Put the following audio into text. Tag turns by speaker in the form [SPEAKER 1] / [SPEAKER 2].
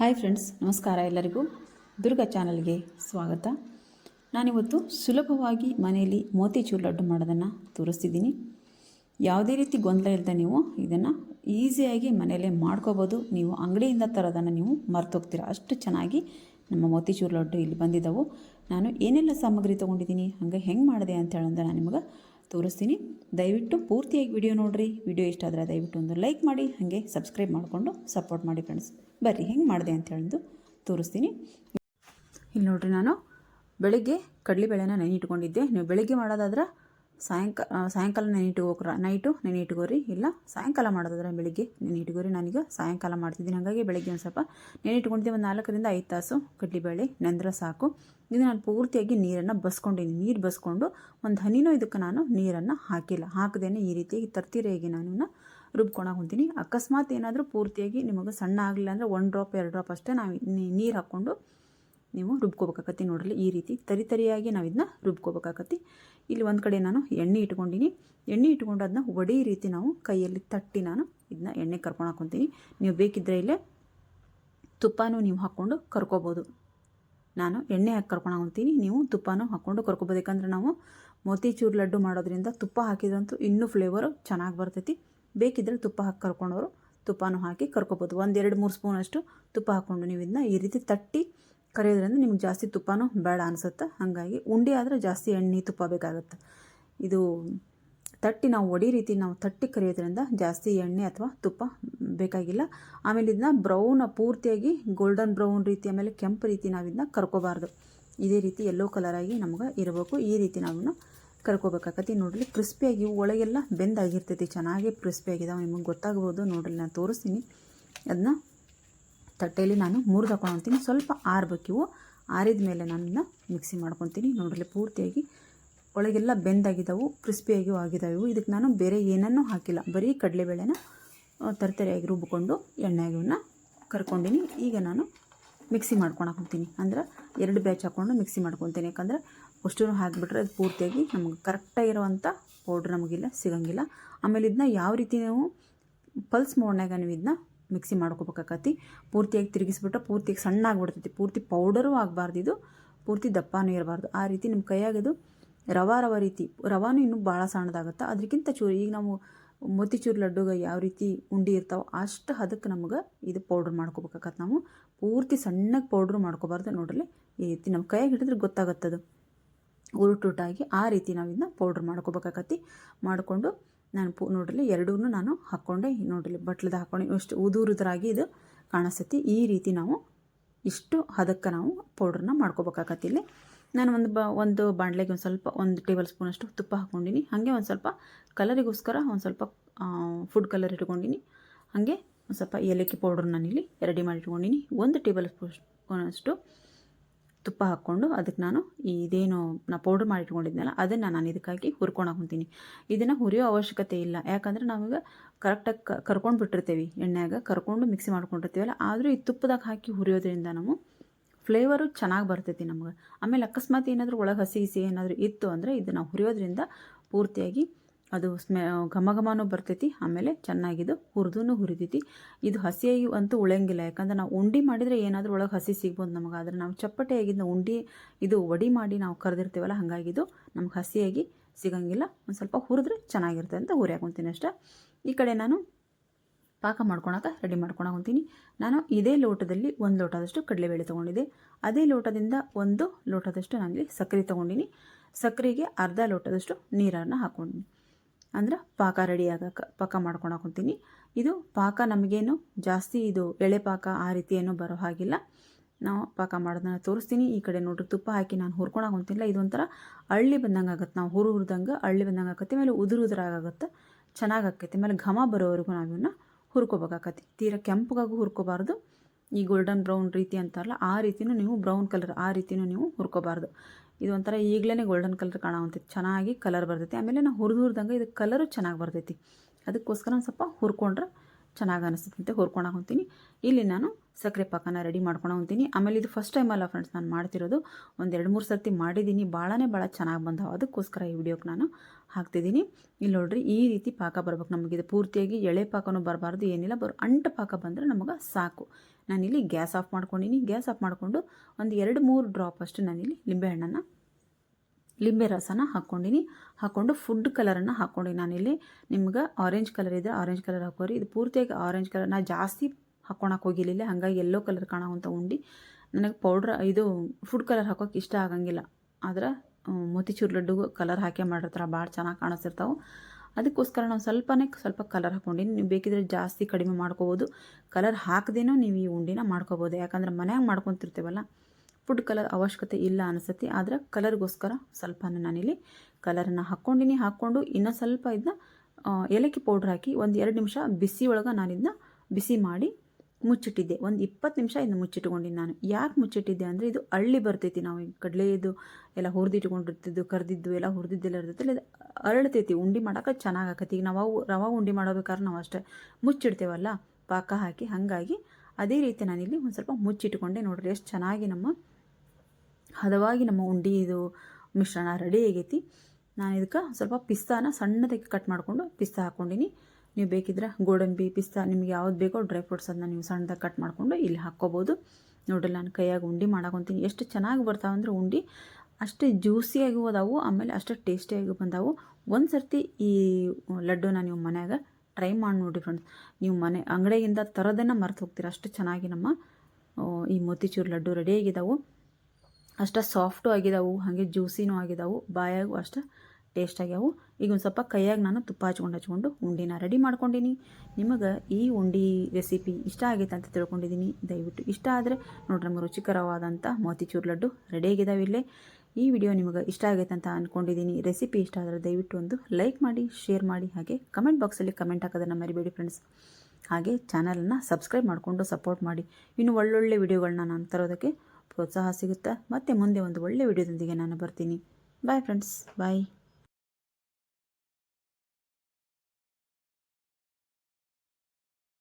[SPEAKER 1] Hi friends, ನಮಸ್ಕಾರ ಎಲ್ಲರಿಗೂ. ದುರ್ಗಾ ಚಾನಲ್ಗೆ ಸ್ವಾಗತ. ನಾನಿವತ್ತು ಸುಲಭವಾಗಿ ಮನೆಯಲ್ಲಿ ಮೋತಿಚೂರು ಲಡ್ಡು ಮಾಡೋದನ್ನು ತೋರಿಸ್ತಿದ್ದೀನಿ. ಯಾವುದೇ ರೀತಿ ಗೊಂದಲ ಇಲ್ಲದೆ ನೀವು ಇದನ್ನು ಈಸಿಯಾಗಿ ಮನೆಯಲ್ಲೇ ಮಾಡ್ಕೋಬೋದು. ನೀವು ಅಂಗಡಿಯಿಂದ ತರೋದನ್ನು ನೀವು ಮರ್ತೋಗ್ತೀರ. ಅಷ್ಟು ಚೆನ್ನಾಗಿ ನಮ್ಮ ಮೋತಿಚೂರು ಲಡ್ಡು ಇಲ್ಲಿ ಬಂದಿದ್ದವು ನಾನು ಏನೆಲ್ಲ ಸಾಮಗ್ರಿ ತೊಗೊಂಡಿದ್ದೀನಿ, ಹಂಗೆ ಹೆಂಗೆ ಮಾಡಿದೆ ಅಂತ ಹೇಳಂದ್ರೆ ನಾನು ನಿಮಗೆ ತೋರಿಸ್ತೀನಿ. ದಯವಿಟ್ಟು ಪೂರ್ತಿಯಾಗಿ ವಿಡಿಯೋ ನೋಡಿರಿ. ವಿಡಿಯೋ ಇಷ್ಟ ಆದರೆ ದಯವಿಟ್ಟು ಒಂದು ಲೈಕ್ ಮಾಡಿ, ಹಾಗೆ ಸಬ್ಸ್ಕ್ರೈಬ್ ಮಾಡಿಕೊಂಡು ಸಪೋರ್ಟ್ ಮಾಡಿ ಫ್ರೆಂಡ್ಸ್ ಬರ್ರಿ, ಹೆಂಗೆ ಮಾಡಿದೆ ಅಂತ ತೋರಿಸ್ತೀನಿ. ಇಲ್ಲಿ ನೋಡಿರಿ ನಾನು ಬೆಳಗ್ಗೆ ಕಡಲೆಬೇಳೆನ ನೆನಿಟ್ಕೊಂಡಿದ್ದೆ ನೀವು ಬೆಳಗ್ಗೆ ಮಾಡೋದಾದ್ರೆ ಸಾಯಂಕಾಲ ಸಾಯಂಕಾಲ ನೆನಿಟ್ಕೋಕ್ರ ನೈಟು ನೆನಿಟ್ಕೋರಿ ಇಲ್ಲ ಸಾಯಂಕಾಲ ಮಾಡೋದಾದ್ರೆ ಬೆಳಿಗ್ಗೆ ನೆನಿಟ್ಕೋರಿ ನಾನೀಗ ಸಾಯಂಕಾಲ ಮಾಡ್ತಿದ್ದೀನಿ. ಹಾಗಾಗಿ ಬೆಳಗ್ಗೆ ಒಂದು ಸ್ವಲ್ಪ ನೆನಿಟ್ಕೊಂಡಿದ್ದೆ ಒಂದು ನಾಲ್ಕರಿಂದ ಐದು ತಾಸು ಕಡ್ಲಿಬೇಳೆ, ನೆಂದ್ರೆ ಸಾಕು. ಇದು ನಾನು ಪೂರ್ತಿಯಾಗಿ ನೀರನ್ನು ಬಸ್ಕೊಂಡಿದ್ದೀನಿ. ನೀರು ಬಸ್ಕೊಂಡು ಒಂದು ಹನಿನೂ ಇದಕ್ಕೆ ನಾನು ನೀರನ್ನು ಹಾಕಿಲ್ಲ. ಹಾಕದೇನೆ ಈ ರೀತಿಯಾಗಿ ಹೇಗೆ ನಾನು ರುಬ್ಕೊಳಕ್ಕೆ ಹೊಂತೀನಿ ಅಕಸ್ಮಾತ್ ಏನಾದರೂ ಪೂರ್ತಿಯಾಗಿ ನಿಮಗೆ ಸಣ್ಣ ಆಗಲಿಲ್ಲ ಅಂದರೆ ಒನ್ ಡ್ರಾಪ್, ಎರಡು ಡ್ರಾಪ್ ಅಷ್ಟೇ ನಾವು ನೀರು ಹಾಕ್ಕೊಂಡು ನೀವು ರುಬ್ಕೋಬೇಕಾಕತಿ ನೋಡ್ರಿ ಈ ರೀತಿ ತರಿ ತರಿಯಾಗಿ ನಾವು ಇದನ್ನ ರುಬ್ಕೋಬೇಕಾಕತಿ ಇಲ್ಲಿ ಒಂದು ಕಡೆ ನಾನು ಎಣ್ಣೆ ಇಟ್ಕೊಂಡಿನಿ. ಎಣ್ಣೆ ಇಟ್ಕೊಂಡು ಅದನ್ನ ಒಡಿ ರೀತಿ ನಾವು ಕೈಯಲ್ಲಿ ತಟ್ಟಿ ನಾನು ಇದನ್ನ ಎಣ್ಣೆ ಕರ್ಕೊಂಡು ಹಾಕೊತೀನಿ. ನೀವು ಬೇಕಿದ್ದರೆ ಇಲ್ಲೇ ತುಪ್ಪನೂ ನೀವು ಹಾಕ್ಕೊಂಡು ಕರ್ಕೋಬೋದು. ನಾನು ಎಣ್ಣೆ ಹಾಕಿ ಕರ್ಕೊಂಡು ಹಾಕೊತೀನಿ. ನೀವು ತುಪ್ಪನೂ ಹಾಕ್ಕೊಂಡು ಕರ್ಕೋಬೋದು. ಯಾಕಂದ್ರೆ ನಾವು ಮೋತಿಚೂರು ಲಡ್ಡು ಮಾಡೋದ್ರಿಂದ ತುಪ್ಪ ಹಾಕಿದ್ರಂತೂ ಇನ್ನೂ ಫ್ಲೇವರು ಚೆನ್ನಾಗಿ ಬರ್ತೈತಿ. ಬೇಕಿದ್ದರೆ ತುಪ್ಪ ಹಾಕಿ ಕರ್ಕೊಂಡವರು ತುಪ್ಪನೂ ಹಾಕಿ ಕರ್ಕೊಬೋದು. ಒಂದೆರಡು ಮೂರು ಸ್ಪೂನಷ್ಟು ತುಪ್ಪ ಹಾಕ್ಕೊಂಡು ನೀವು ಇದನ್ನ ಈ ರೀತಿ ತಟ್ಟಿ ಕರಿಯೋದ್ರಿಂದ ನಿಮ್ಗೆ ಜಾಸ್ತಿ ತುಪ್ಪನೂ ಬೇಡ ಅನಿಸುತ್ತೆ. ಹಾಗಾಗಿ ಉಂಡೆ ಆದರೆ ಜಾಸ್ತಿ ಎಣ್ಣೆ ತುಪ್ಪ ಬೇಕಾಗುತ್ತೆ. ಇದು ತಟ್ಟಿ ನಾವು ಒಡಿ ರೀತಿ ನಾವು ತಟ್ಟಿ ಕರಿಯೋದ್ರಿಂದ ಜಾಸ್ತಿ ಎಣ್ಣೆ ಅಥವಾ ತುಪ್ಪ ಬೇಕಾಗಿಲ್ಲ. ಆಮೇಲೆ ಇದನ್ನ ಬ್ರೌನ್ ಪೂರ್ತಿಯಾಗಿ ಗೋಲ್ಡನ್ ಬ್ರೌನ್ ರೀತಿ ಆಮೇಲೆ ಕೆಂಪು ರೀತಿ ನಾವು ಇದನ್ನ ಕರ್ಕೋಬಾರ್ದು. ಇದೇ ರೀತಿ ಎಲ್ಲೋ ಕಲರಾಗಿ ನಮ್ಗೆ ಇರಬೇಕು. ಈ ರೀತಿ ನಾವು ಕರ್ಕೋಬೇಕಾಗತ್ತೆ. ನೋಡ್ರಿ ಕ್ರಿಸ್ಪಿಯಾಗಿ ಒಳಗೆಲ್ಲ ಬೆಂದಾಗಿರ್ತೈತಿ. ಚೆನ್ನಾಗಿ ಕ್ರಿಸ್ಪಿಯಾಗಿದ್ದಾವೆ ನಿಮಗೆ ಗೊತ್ತಾಗ್ಬೋದು. ನೋಡ್ರಿ, ನಾನು ತೋರಿಸ್ತೀನಿ. ಅದನ್ನ ತಟ್ಟೆಯಲ್ಲಿ ನಾನು ಹಾಕೊಳ್ತೀನಿ ಸ್ವಲ್ಪ ಆರ್ಬೇಕಿವು ಆರಿದ ಮೇಲೆ ನಾನು ಮಿಕ್ಸಿ ಮಾಡ್ಕೊತೀನಿ. ನೋಡಲಿ ಪೂರ್ತಿಯಾಗಿ ಒಳಗೆಲ್ಲ ಬೆಂದಾಗಿದ್ದಾವು ಕ್ರಿಸ್ಪಿಯಾಗಿಯೂ ಆಗಿದ್ದಾವೆ ಇದಕ್ಕೆ ನಾನು ಬೇರೆ ಏನನ್ನೂ ಹಾಕಿಲ್ಲ. ಬರೀ ಕಡಲೆಬೇಳೆನ ತರತರಿಯಾಗಿ ರುಬ್ಬಿಕೊಂಡು ಎಣ್ಣೆಗನ್ನ ಕರ್ಕೊಂಡಿನಿ. ಈಗ ನಾನು ಮಿಕ್ಸಿ ಮಾಡ್ಕೊಂಡು ಹಾಕೊತೀನಿ ಅಂದ್ರೆ ಎರಡು ಬ್ಯಾಚ್ ಹಾಕ್ಕೊಂಡು ಮಿಕ್ಸಿ ಮಾಡ್ಕೊತೀನಿ. ಯಾಕಂದ್ರೆ ಅಷ್ಟು ಹಾಕಿಬಿಟ್ರೆ ಅದು ಪೂರ್ತಿಯಾಗಿ ನಮಗೆ ಕರೆಕ್ಟಾಗಿರುವಂಥ ಪೌಡ್ರ್ ನಮಗಿಲ್ಲ, ಸಿಗಂಗಿಲ್ಲ. ಆಮೇಲೆ ಇದನ್ನ ಯಾವ ರೀತಿ ನಾವು ಪಲ್ಸ್ ಮೋಡ್ನಾಗ ನೀವು ಇದನ್ನ ಮಿಕ್ಸಿ ಮಾಡ್ಕೋಬೇಕಾಕತಿ. ಪೂರ್ತಿಯಾಗಿ ತಿರುಗಿಸ್ಬಿಟ್ರೆ ಪೂರ್ತಿಯಾಗಿ ಸಣ್ಣ ಆಗಿಬಿಡ್ತೈತಿ ಪೂರ್ತಿ ಪೌಡರೂ ಆಗಬಾರ್ದು ಇದು. ಪೂರ್ತಿ ದಪ್ಪನೂ ಇರಬಾರ್ದು. ಆ ರೀತಿ ನಿಮ್ಮ ಕೈಯಾಗದು ರವಾ ರವ ರೀತಿ. ರವಾನು ಇನ್ನೂ ಭಾಳ ಸಣ್ಣದಾಗುತ್ತೆ. ಅದಕ್ಕಿಂತ ಚೂರು ಈಗ ನಾವು ಮೋತಿಚೂರು ಲಡ್ಡುಗೆ ಯಾವ ರೀತಿ ಉಂಡಿ ಇರ್ತಾವೆ ಅಷ್ಟು ಹದಕ್ಕೆ ನಮ್ಗೆ ಇದು ಪೌಡ್ರ್ ಮಾಡ್ಕೋಬೇಕಾಗತ್ತೆ ನಾವು. ಪೂರ್ತಿ ಸಣ್ಣಗೆ ಪೌಡ್ರ್ ಮಾಡ್ಕೋಬಾರ್ದು ನೋಡ್ರಿ. ಈ ರೀತಿ ನಮ್ಮ ಕೈಯಾಗಿ ಹಿಡಿದ್ರೆ ಗೊತ್ತಾಗತ್ತದು. ಉರುಟುಟಾಗಿ ಆ ರೀತಿ ನಾವು ಇದನ್ನ ಪೌಡ್ರ್ ಮಾಡ್ಕೋಬೇಕಾಗತ್ತಿ ಮಾಡಿಕೊಂಡು ನಾನು ಪೂ ನೋಡ್ರಿ ಎರಡೂ ನಾನು ಹಾಕ್ಕೊಂಡೆ ನೋಡ್ರಿ ಬಟ್ಲದ ಹಾಕ್ಕೊಂಡು. ಇಷ್ಟು ಉದುರುದ್ರಾಗಿ ಇದು ಕಾಣಿಸ್ತೈತಿ. ಈ ರೀತಿ ನಾವು ಇಷ್ಟು ಹದಕ್ಕೆ ನಾವು ಪೌಡ್ರನ್ನ ಮಾಡ್ಕೋಬೇಕಾಗತ್ತೆ ಇಲ್ಲಿ. ನಾನು ಒಂದು ಬ ಒಂದು ಬಾಣಲೆಗೆ ಒಂದು ಸ್ವಲ್ಪ, ಒಂದು ಟೇಬಲ್ ಸ್ಪೂನಷ್ಟು ತುಪ್ಪ ಹಾಕ್ಕೊಂಡಿನಿ. ಹಾಗೆ ಒಂದು ಸ್ವಲ್ಪ ಕಲರಿಗೋಸ್ಕರ ಒಂದು ಸ್ವಲ್ಪ ಫುಡ್ ಕಲರ್ ಇಟ್ಕೊಂಡಿನಿ. ಹಾಗೆ ಒಂದು ಸ್ವಲ್ಪ ಏಲಕ್ಕಿ ಪೌಡ್ರ್ ನಾನಿಲ್ಲಿ ರೆಡಿ ಮಾಡಿ ಇಟ್ಕೊಂಡಿನಿ ಒಂದು ಟೇಬಲ್ ಸ್ಪೂನ್ ಸ್ಪೂನಷ್ಟು ತುಪ್ಪ ಹಾಕ್ಕೊಂಡು ಅದಕ್ಕೆ ನಾನು ಇದೇನು ನಾ ಪೌಡ್ರ್ ಮಾಡಿ ಇಟ್ಕೊಂಡಿದ್ನಲ್ಲ, ಅದನ್ನು ನಾನು ಇದಕ್ಕಾಗಿ ಹುರ್ಕೊಂಡು ಹಾಕೊತೀನಿ ಇದನ್ನು ಹುರಿಯೋ ಅವಶ್ಯಕತೆ ಇಲ್ಲ. ಯಾಕಂದ್ರೆ ನಮಗೆ ಕರೆಕ್ಟಾಗಿ ಕರ್ಕೊಂಡು ಬಿಟ್ಟಿರ್ತೀವಿ, ಎಣ್ಣೆಯಾಗ ಕರ್ಕೊಂಡು ಮಿಕ್ಸಿ ಮಾಡ್ಕೊಂಡಿರ್ತೀವಲ್ಲ, ಆದರೂ ಈ ತುಪ್ಪದಾಗ ಹಾಕಿ ಹುರಿಯೋದ್ರಿಂದ ನಾವು ಫ್ಲೇವರು ಚೆನ್ನಾಗಿ ಬರ್ತೈತಿ ನಮ್ಗೆ. ಆಮೇಲೆ ಅಕಸ್ಮಾತ್ ಏನಾದರೂ ಒಳಗೆ ಹಸಿ ಹಸಿ ಏನಾದರೂ ಇತ್ತು ಅಂದರೆ ಇದನ್ನು ಹುರಿಯೋದ್ರಿಂದ ಪೂರ್ತಿಯಾಗಿ ಅದು ಸ್ಮೆ ಘಮ ಘಮನೂ ಬರ್ತೈತಿ, ಆಮೇಲೆ ಚೆನ್ನಾಗಿದು ಹುರಿದೂ ಹುರಿತೈತಿ ಇದು ಹಸಿಯಾಗಿ ಅಂತೂ ಉಳಿಯಂಗಿಲ್ಲ, ಯಾಕಂದ್ರೆ ನಾವು ಉಂಡೆ ಮಾಡಿದರೆ ಏನಾದರೂ ಒಳಗೆ ಹಸಿ ಸಿಗ್ಬೋದು ನಮಗೆ. ಆದರೆ ನಾವು ಚಪ್ಪಟೆಯಾಗಿದ್ದ ಉಂಡೆ, ಇದು ವಡಿ ಮಾಡಿ ನಾವು ಕರೆದಿರ್ತೀವಲ್ಲ ಹಾಗಾಗಿದು ನಮ್ಗೆ ಹಸಿಯಾಗಿ ಸಿಗಂಗಿಲ್ಲ. ಒಂದು ಸ್ವಲ್ಪ ಹುರಿದ್ರೆ ಚೆನ್ನಾಗಿರುತ್ತೆ ಅಂತ ಹುರಿ ಹಾಕೊತೀನಿ ಅಷ್ಟೇ. ಈ ಕಡೆ ನಾನು ಪಾಕ ಮಾಡ್ಕೊಳಕ್ಕೆ ರೆಡಿ ಮಾಡ್ಕೊಳಕ್ಕೆ ಹೊಂತೀನಿ. ನಾನು ಇದೇ ಲೋಟದಲ್ಲಿ ಒಂದು ಲೋಟದಷ್ಟು ಕಡಲೆಬೇಳೆ ತೊಗೊಂಡಿದ್ದೆ. ಅದೇ ಲೋಟದಿಂದ ಒಂದು ಲೋಟದಷ್ಟು ನಾನಿಲ್ಲಿ ಸಕ್ಕರೆ ತೊಗೊಂಡಿನಿ. ಸಕ್ಕರೆಗೆ ಅರ್ಧ ಲೋಟದಷ್ಟು ನೀರನ್ನು ಹಾಕ್ಕೊಂಡಿನಿ ಅಂದ್ರೆ ಪಾಕ ರೆಡಿ ಆಗಕ್ಕೆ ಪಾಕ ಮಾಡ್ಕೊಂಡು ಹೊಂತೀನಿ ಇದು ಪಾಕ ನಮಗೇನು ಜಾಸ್ತಿ ಇದು ಎಳೆ ಪಾಕ ಆ ರೀತಿ ಏನೂ ಬರೋ ಹಾಗಿಲ್ಲ. ನಾವು ಪಾಕ ಮಾಡೋದನ್ನ ತೋರಿಸ್ತೀನಿ. ಈ ಕಡೆ ನೋಡ್ರಿ ತುಪ್ಪ ಹಾಕಿ ನಾನು ಹುರ್ಕೊಳಕ್ಕೆ ಹೊಂತಿಲ್ಲ ಇದೊಂಥರ ಹಳ್ಳಿ ಬಂದಂಗೆ ಆಗುತ್ತೆ ನಾವು ಹುರು ಹುರಿದಂಗೆ ಹಳ್ಳಿ ಬಂದಂಗೆ ಆಕತಿ ಆಮೇಲೆ ಉದುರು ಉದುರಾಗುತ್ತೆ ಚೆನ್ನಾಗಿ ಆಕೈತಿ ಆಮೇಲೆ ಘಮ ಬರೋವರೆಗೂ ನಾವು ಇವನ್ನ ಹುರ್ಕೋಬೇಕಾಕತಿ. ತೀರಾ ಕೆಂಪಗಾಗೂ ಹುರ್ಕೋಬಾರ್ದು. ಈ ಗೋಲ್ಡನ್ ಬ್ರೌನ್ ರೀತಿ ಅಂತಾರಲ್ಲ, ಆ ರೀತಿನೂ ನೀವು ಬ್ರೌನ್ ಕಲರ್ ಆ ರೀತಿನೂ ನೀವು ಹುರ್ಕೋಬಾರ್ದು. ಇದು ಒಂಥರ ಈಗಲೇ ಗೋಲ್ಡನ್ ಕಲರ್ ಕಾಣುವಂಥದ್ದು, ಚೆನ್ನಾಗಿ ಕಲರ್ ಬರ್ತೈತಿ. ಆಮೇಲೆ ನಾವು ಹುರಿದು ಹುರಿದಂಗೆ ಇದು ಕಲರು ಚೆನ್ನಾಗಿ ಬರ್ತೈತಿ. ಅದಕ್ಕೋಸ್ಕರ ಒಂದು ಸ್ವಲ್ಪ ಹುರ್ಕೊಂಡ್ರೆ ಚೆನ್ನಾಗಿ ಅನಿಸುತ್ತೆ ಅಂತ ಹುರ್ಕೊಳಕ್ಕೆ ಹೊಂತೀನಿ. ಇಲ್ಲಿ ನಾನು ಸಕ್ಕರೆ ಪಾಕನ ರೆಡಿ ಮಾಡ್ಕೊಂಡು ಹೊಂತೀನಿ. ಆಮೇಲೆ ಇದು ಫಸ್ಟ್ ಟೈಮ್ ಅಲ್ಲ ಫ್ರೆಂಡ್ಸ್ ನಾನು ಮಾಡ್ತಿರೋದು. ಒಂದು ಎರಡು ಮೂರು ಸರ್ತಿ ಮಾಡಿದ್ದೀನಿ ಭಾಳನೇ ಭಾಳ ಚೆನ್ನಾಗಿ ಬಂದವು. ಅದಕ್ಕೋಸ್ಕರ ಈ ವಿಡಿಯೋಕ್ಕೆ ನಾನು ಹಾಕ್ತಿದ್ದೀನಿ ಇಲ್ಲಿ ನೋಡ್ರಿ, ಈ ರೀತಿ ಪಾಕ ಬರ್ಬೇಕು ನಮಗೆ. ಇದು ಪೂರ್ತಿಯಾಗಿ ಎಳೆ ಪಾಕನೂ ಬರಬಾರ್ದು, ಏನಿಲ್ಲ. ಬರೋ ಅಂಟು ಪಾಕ ಬಂದರೆ ನಮಗೆ ಸಾಕು. ನಾನಿಲ್ಲಿ ಗ್ಯಾಸ್ ಆಫ್ ಮಾಡ್ಕೊಂಡಿನಿ. ಗ್ಯಾಸ್ ಆಫ್ ಮಾಡಿಕೊಂಡು ಒಂದು ಎರಡು ಮೂರು ಡ್ರಾಪ್ ಅಷ್ಟು ನಾನಿಲ್ಲಿ ಲಿಂಬೆಹಣ್ಣನ್ನು ಲಿಂಬೆ ರಸನ ಹಾಕ್ಕೊಂಡಿನಿ. ಹಾಕ್ಕೊಂಡು ಫುಡ್ ಕಲರನ್ನು ಹಾಕ್ಕೊಂಡು ನಾನಿಲ್ಲಿ. ನಿಮ್ಗೆ ಆರೆಂಜ್ ಕಲರ್ ಇದೆ ಆರೆಂಜ್ ಕಲರ್ ಹಾಕೋರಿ ಇದು ಪೂರ್ತಿಯಾಗಿ ಆರೆಂಜ್ ಕಲರ್ ನಾ ಜಾಸ್ತಿ ಹಾಕ್ಕೊಳಕ್ಕೆ ಹೋಗಿರಲಿಲ್ಲ. ಹಂಗಾಗಿ ಎಲ್ಲೋ ಕಲರ್ ಕಾಣೋವಂಥ ಉಂಡು. ನನಗೆ ಪೌಡ್ರ್ ಇದು ಫುಡ್ ಕಲರ್ ಹಾಕೋಕೆ ಇಷ್ಟ ಆಗಂಗಿಲ್ಲ. ಆದ್ರೆ ಮೋತಿಚೂರು ಲಡ್ಡು ಕಲರ್ ಹಾಕಿ ಮಾಡಿರ್ತಾರೆ. ಭಾಳ ಚೆನ್ನಾಗಿ ಕಾಣಿಸ್ತಿರ್ತಾವೆ ಅದಕ್ಕೋಸ್ಕರ ನಾವು ಸ್ವಲ್ಪನೇ ಸ್ವಲ್ಪ ಕಲರ್ ಹಾಕ್ಕೊಂಡಿನಿ. ನೀವು ಬೇಕಿದ್ರೆ ಜಾಸ್ತಿ ಕಡಿಮೆ ಮಾಡ್ಕೋಬೋದು. ಕಲರ್ ಹಾಕದೇನೂ ನೀವು ಈ ಉಂಡಿನ ಮಾಡ್ಕೋಬೋದು. ಯಾಕಂದ್ರೆ ಮನ್ಯಾಗ ಮಾಡ್ಕೊತಿರ್ತೀವಲ್ಲ ಫುಡ್ ಕಲರ್ ಅವಶ್ಯಕತೆ ಇಲ್ಲ ಅನಿಸುತ್ತೆ, ಆದರೆ ಕಲರ್ಗೋಸ್ಕರ ಸ್ವಲ್ಪ ನಾನಿಲ್ಲಿ ಕಲರನ್ನು ಹಾಕ್ಕೊಂಡಿನಿ. ಹಾಕ್ಕೊಂಡು ಇನ್ನೂ ಸ್ವಲ್ಪ ಇದನ್ನ ಏಲಕ್ಕಿ ಪೌಡ್ರ್ ಹಾಕಿ ಒಂದು ಎರಡು ನಿಮಿಷ ಬಿಸಿ ಒಳಗೆ ನಾನು ಇದನ್ನ ಬಿಸಿ ಮಾಡಿ ಮುಚ್ಚಿಟ್ಟಿದ್ದೆ. ಒಂದು ಇಪ್ಪತ್ತು ನಿಮಿಷ ಇದನ್ನ ಮುಚ್ಚಿಟ್ಕೊಂಡಿನಿ ನಾನು. ಯಾಕೆ ಮುಚ್ಚಿಟ್ಟಿದ್ದೆ ಅಂದರೆ ಇದು ಅಳ್ಳಿ ಬರ್ತೈತಿ ನಾವು. ಕಡಲೆದು ಎಲ್ಲ ಹುರಿದಿಟ್ಕೊಂಡಿರ್ತಿದ್ದು, ಕರೆದಿದ್ದು ಎಲ್ಲ ಹುರಿದಿದ್ದೆಲ್ಲ ಇರ್ತೈತಿ ಇದು ಅರಳ್ತೈತಿ. ಉಂಡಿ ಮಾಡೋಕೆ ಚೆನ್ನಾಗಿ ಈಗ ನಾವು ರವೆ ಉಂಡಿ ಮಾಡೋಬೇಕಾದ್ರೆ ನಾವು ಅಷ್ಟೇ ಮುಚ್ಚಿಡ್ತೇವಲ್ಲ, ಪಾಕ ಹಾಕಿ ಹಾಗಾಗಿ ಅದೇ ರೀತಿ ನಾನಿಲ್ಲಿ ಒಂದು ಸ್ವಲ್ಪ ಮುಚ್ಚಿಟ್ಕೊಂಡೆ ನೋಡಿರಿ, ಎಷ್ಟು ಚೆನ್ನಾಗಿ ನಮ್ಮ ಹದವಾಗಿ ನಮ್ಮ ಉಂಡಿ ಇದು ಮಿಶ್ರಣ ರೆಡಿ ಆಗೈತಿ. ನಾನು ಇದಕ್ಕೆ ಸ್ವಲ್ಪ ಪಿಸ್ತಾನ ಸಣ್ಣದಾಗಿ ಕಟ್ ಮಾಡಿಕೊಂಡು ಪಿಸ್ತಾ ಹಾಕ್ಕೊಂಡಿನಿ ನೀವು ಬೇಕಿದ್ರೆ ಗೋಡಂಬಿ ಪಿಸ್ತಾ ನಿಮ್ಗೆ ಯಾವ್ದು ಬೇಕೋ ಡ್ರೈ ಫ್ರೂಟ್ಸ್ ಅದನ್ನ ನೀವು ಸಣ್ಣದಾಗಿ ಕಟ್ ಮಾಡಿಕೊಂಡು ಇಲ್ಲಿ ಹಾಕ್ಕೋಬೋದು. ನೋಡಿರಿ ನಾನು ಕೈಯಾಗಿ ಉಂಡೆ ಮಾಡಾಕೊಂತೀನಿ. ಎಷ್ಟು ಚೆನ್ನಾಗಿ ಬರ್ತಾವೆ ಅಂದ್ರೆ ಉಂಡೆ ಅಷ್ಟೇ ಜ್ಯೂಸಿಯಾಗಿ ಅದಾವು ಆಮೇಲೆ ಅಷ್ಟೇ ಟೇಸ್ಟಿಯಾಗಿ ಬಂದಾವು. ಒಂದು ಸರ್ತಿ ಈ ಲಡ್ಡುನ ನೀವು ಮನ್ಯಾಗ ಟ್ರೈ ಮಾಡಿ ನೋಡಿ ಫ್ರೆಂಡ್ಸ್ ನೀವು ಮನೆ ಅಂಗಡಿಯಿಂದ ತರೋದನ್ನು ಮರೆತು ಹೋಗ್ತೀರ. ಅಷ್ಟು ಚೆನ್ನಾಗಿ ನಮ್ಮ ಈ ಮೋತಿಚೂರು ಲಡ್ಡು ರೆಡಿಯಾಗಿದ್ದಾವೆ ಅಷ್ಟು ಸಾಫ್ಟು ಆಗಿದಾವು, ಹಾಗೆ ಜ್ಯೂಸಿನೂ ಆಗಿದಾವು, ಬಾಯಾಗೂ ಅಷ್ಟು ಟೇಸ್ಟ್ ಆಗ್ಯಾವು. ಈಗ ಒಂದು ಸ್ವಲ್ಪ ಕೈಯಾಗಿ ನಾನು ತುಪ್ಪ ಹಚ್ಕೊಂಡು ಹಚ್ಕೊಂಡು ಉಂಡಿನ ರೆಡಿ ಮಾಡ್ಕೊಂಡಿನಿ. ನಿಮಗೆ ಈ ಉಂಡಿ ರೆಸಿಪಿ ಇಷ್ಟ ಆಗೈತೆ ಅಂತ ತಿಳ್ಕೊಂಡಿದ್ದೀನಿ ದಯವಿಟ್ಟು ಇಷ್ಟ ಆದರೆ ನೋಡ್ರಿ ನಮ್ಗೆ ರುಚಿಕರವಾದಂಥ ಮೋತಿಚೂರ್ ಲಡ್ಡು ಆಗಿದಾವೆ ಇಲ್ಲೇ. ಈ ವಿಡಿಯೋ ನಿಮಗೆ ಇಷ್ಟ ಆಗೈತೆ ಅಂತ ಅಂದ್ಕೊಂಡಿದ್ದೀನಿ ರೆಸಿಪಿ ಇಷ್ಟ ಆದರೆ ದಯವಿಟ್ಟು ಒಂದು ಲೈಕ್ ಮಾಡಿ ಶೇರ್ ಮಾಡಿ, ಹಾಗೆ ಕಮೆಂಟ್ ಬಾಕ್ಸಲ್ಲಿ ಕಮೆಂಟ್ ಹಾಕೋದನ್ನು ಮರಿಬೇಡಿ ಫ್ರೆಂಡ್ಸ್ ಹಾಗೆ ಚಾನಲನ್ನು ಸಬ್ಸ್ಕ್ರೈಬ್ ಮಾಡಿಕೊಂಡು ಸಪೋರ್ಟ್ ಮಾಡಿ. ಇನ್ನು ಒಳ್ಳೊಳ್ಳೆ ವಿಡಿಯೋಗಳನ್ನ ನಾನು ತರೋದಕ್ಕೆ ಪ್ರೋತ್ಸಾಹ ಸಿಗುತ್ತೆ. ಮತ್ತು ಮುಂದೆ ಒಂದು ಒಳ್ಳೆ ವಿಡಿಯೋದೊಂದಿಗೆ ನಾನು ಬರ್ತೀನಿ. Bye friends bye